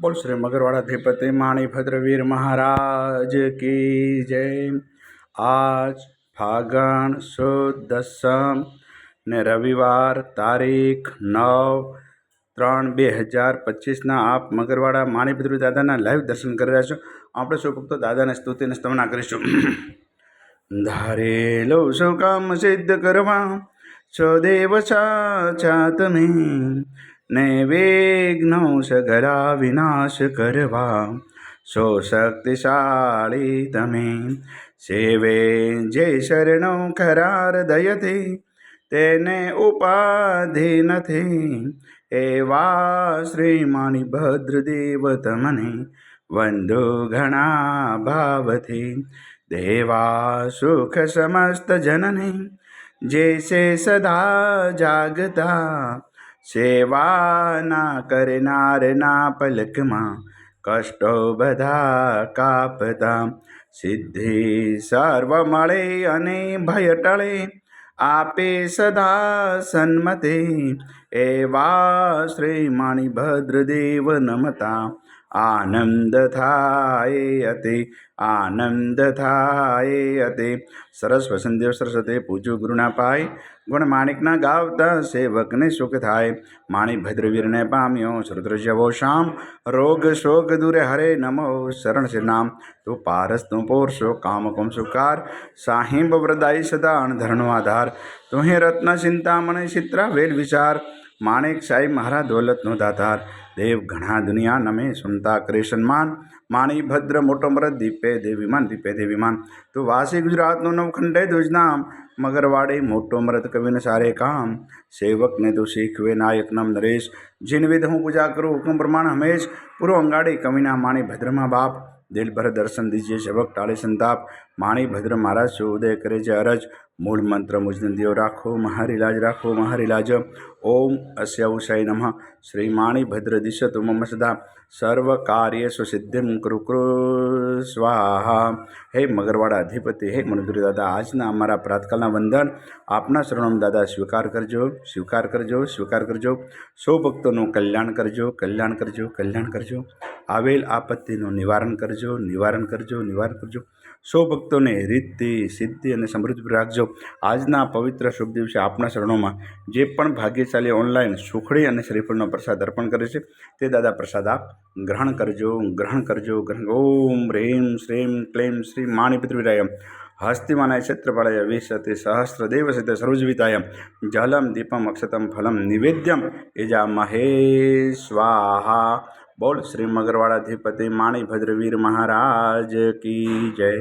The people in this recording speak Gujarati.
બોલ શ્રી મગરવાડાધિપતિ માણી ભદ્રવીર મહારાજ કી જય. આજ ફાગણ સુદ દસમ ને રવિવાર તારીખ નવ ત્રણ બે હજાર પચીસના આપ મગરવાડા માણીભદ્રવી દાદાના લાઈવ દર્શન કરી રહ્યા છો. આપણે સૌ ભક્તો દાદાને સ્તુતિને સ્તવના કરીશું. ધારેલો શું કામ સિદ્ધ કરવા છો દેવ સાચા તમે? ને વિઘ્નો સગરા વિનાશ કરવા સો શક્તિશાળી તમે સેવે જે શરણો ખરાર દયથી તેને ઉપાધિ નથી એવા શ્રીમાની ભદ્રદેવ તમને વંધુ ઘણા ભાવથી દેવા સુખ સમસ્ત જનને સે સદા જાગતા સેવાના કરનારના પલકમાં કષ્ટો બધા કાપતા. સિદ્ધિ સર્વ મળે અને ભય ટળે, આપે સદા સન્મતે. એવા શ્રી માણી દેવ નમતા આનંદ થાય અતિ આનંદ થાય અતિ સરસ વસંતદેવ સરસ્વતી પૂજ્યું ગુરુના પાય ગુણ માણિકના ગાવતા સેવકને સુખ થાય માણી ભદ્રવીરને પામ્યો શ્રુદ્ર જવો શામ રોગ શોક દૂરે હરે નમો શરણ શ્રી નામ તું પારસ તું પોરશો કામ કુમ સુકાર સાહિંબ વૃદાઈ સદા અણધરણો આધાર તું હે રત્ન ચિંતામણી ચિત્રા વેલ વિચાર માણેક સાહેબ મહારા દોલતનો દાતાર. દેવ ઘણા દુનિયા નમે સુનતા કરે સન્માન. માણી ભદ્ર મોટો મરદ દીપે દેવીમાન દીપે દેવીમાન તો વાસી ગુજરાતનું નવખંડે ધ્વજનામ. મગરવાડે મોટો મરદ કવિને સારે કામ. સેવકને તો શીખવે નાયક નામ નરેશ. જીન વિધ હું પૂજા કરું હુકમ પ્રમાણ હંમેશ. પૂરો અંગાડી કવિના માણી ભદ્રમાં બાપ. દિલભર દર્શન દીજીએ સેવક ટાળી સંતાપ, માણી ભદ્ર મહારાજ શું ઉદય કરે છે અરજ? મૂળ મંત્ર મુજને દેવ રાખો, મહારિલાજ રાખો, મહારિલાજ. ઓમ અસ્ય ઉષય નમઃ. શ્રી માણી ભદ્ર દિશતુ મમ સદા. સર્વ કાર્યેષુ સિદ્ધિમ કૃ કૃ સ્વાહા. હે મગરવાડા અધિપતિ, હે મનુદ્રી દાદા, આજના અમારા પ્રાતકાલના વંદન આપના શરણમ દાદા, સ્વીકાર કરજો સ્વીકાર કરજો સ્વીકાર કરજો. સૌ ભક્તોનું કલ્યાણ કરજો કલ્યાણ કરજો કલ્યાણ કરજો. આવેલ આપત્તિનું નિવારણ કરજો નિવારણ કરજો નિવારણ કરજો. સૌ ભક્તોને રીતિ, સિદ્ધિ અને સમૃદ્ધિ રાખજો. આજના પવિત્ર શુભ દિવસે આપણા શરણોમાં જે પણ ભાગ્યશાળી ઓનલાઈન સુખડી અને શ્રીફળનો પ્રસાદ અર્પણ કરે છે, તે દાદા પ્રસાદ આપ ગ્રહણ કરજો ગ્રહણ કરજો, ગ્રહણ ઓમ હ્રેમ શ્રીમ ક્લેમ શ્રી માણિપિતૃવિરાય. હસ્તિમાનાય ક્ષેત્રપાળાય વિશતે સહસ્ર દેવ સિદ્ધ સર્વજીવિતાય. જલમ, દીપમ, અક્ષતમ, ફલમ, નિવેદ્યમ. એજા મહે સ્વાહા. બોલ શ્રી મગરવાળાધિપતિ માણી ભદ્રવીર મહારાજ કી જય.